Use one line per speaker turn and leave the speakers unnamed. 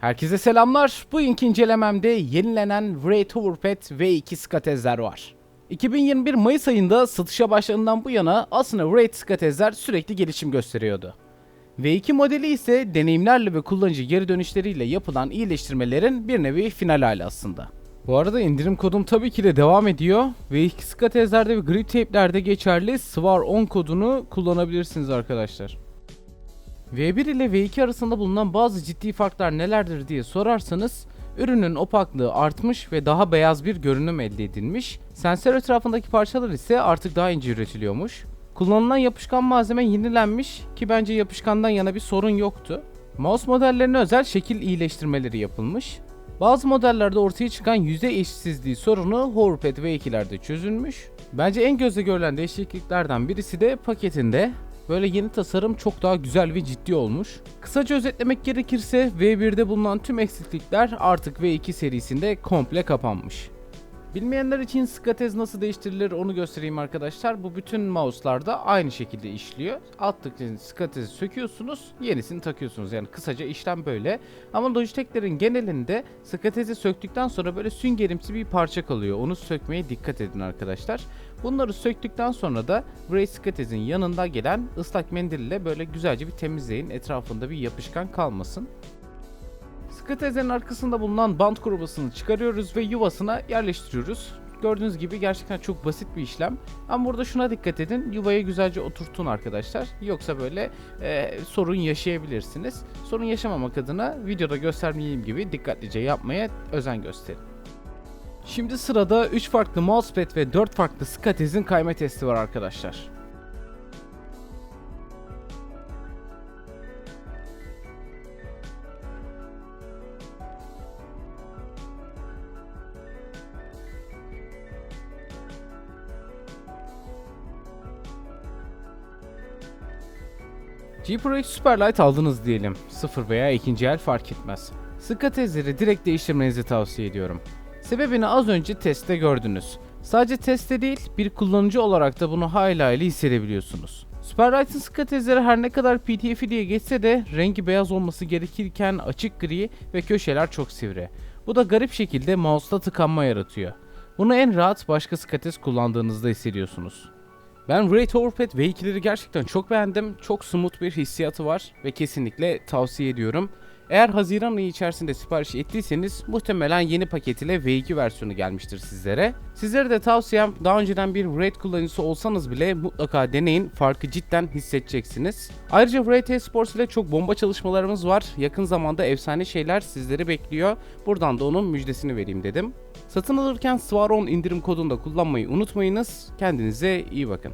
Herkese selamlar. Bu ilk incelememde yenilenen Wraith Hoverpad V2 skatezler var. 2021 Mayıs ayında satışa başladığından bu yana aslında Wraith skatezler sürekli gelişim gösteriyordu. V2 modeli ise deneyimlerle ve kullanıcı geri dönüşleriyle yapılan iyileştirmelerin bir nevi final hali aslında. Bu arada indirim kodum tabii ki de devam ediyor. V2 skatezlerde ve grip tape'lerde geçerli SWAR 10 kodunu kullanabilirsiniz arkadaşlar. V1 ile V2 arasında bulunan bazı ciddi farklar nelerdir diye sorarsanız ürünün opaklığı artmış ve daha beyaz bir görünüm elde edilmiş. Sensör etrafındaki parçalar ise artık daha ince üretiliyormuş. Kullanılan yapışkan malzeme yenilenmiş ki bence yapışkandan yana bir sorun yoktu. Mouse modellerine özel şekil iyileştirmeleri yapılmış. Bazı modellerde ortaya çıkan yüzey eşitsizliği sorunu Hoverpad V2'lerde çözülmüş. Bence en gözle görülen değişikliklerden birisi de paketinde. Böyle yeni tasarım çok daha güzel ve ciddi olmuş. Kısaca özetlemek gerekirse V1'de bulunan tüm eksiklikler artık V2 serisinde komple kapanmış. Bilmeyenler için skatez nasıl değiştirilir onu göstereyim arkadaşlar. Bu bütün mouse'larda aynı şekilde işliyor. Alttaki skatezi söküyorsunuz, yenisini takıyorsunuz. Yani kısaca işlem böyle. Ama Logitech'lerin genelinde skatezi söktükten sonra böyle süngerimsi bir parça kalıyor. Onu sökmeye dikkat edin arkadaşlar. Bunları söktükten sonra da Brace skatezin yanında gelen ıslak mendille böyle güzelce bir temizleyin. Etrafında bir yapışkan kalmasın. Skatezlerin arkasında bulunan bant kurubasını çıkarıyoruz ve yuvasına yerleştiriyoruz. Gördüğünüz gibi gerçekten çok basit bir işlem. Ama burada şuna dikkat edin. Yuvaya güzelce oturtun arkadaşlar. Yoksa böyle e, sorun yaşayabilirsiniz. Sorun yaşamamak adına videoda göstermeyeyim gibi dikkatlice yapmaya özen gösterin. Şimdi sırada 3 farklı mousepad ve 4 farklı skatezin kayma testi var arkadaşlar. GPRX Superlight aldınız diyelim. Sıfır veya ikinci el fark etmez. Skatezleri direkt değiştirmenizi tavsiye ediyorum. Sebebini az önce testte gördünüz. Sadece testte değil, bir kullanıcı olarak da bunu hayli hayli hissedebiliyorsunuz. Superlight'ın skatezleri her ne kadar PTF'i diye geçse de rengi beyaz olması gerekirken açık gri ve köşeler çok sivri. Bu da garip şekilde mouse'da tıkanma yaratıyor. Bunu en rahat başka skatez kullandığınızda hissediyorsunuz. Ben Wraith Overpad V2'leri gerçekten çok beğendim. Çok smooth bir hissiyatı var ve kesinlikle tavsiye ediyorum. Eğer Haziran ayı içerisinde sipariş ettiyseniz muhtemelen yeni paket ile V2 versiyonu gelmiştir sizlere. Sizlere de tavsiyem daha önceden bir Wraith kullanıcısı olsanız bile mutlaka deneyin. Farkı cidden hissedeceksiniz. Ayrıca Wraith Esports ile çok bomba çalışmalarımız var. Yakın zamanda efsane şeyler sizleri bekliyor. Buradan da onun müjdesini vereyim dedim. Satın alırken Svaron indirim kodunu da kullanmayı unutmayınız. Kendinize iyi bakın.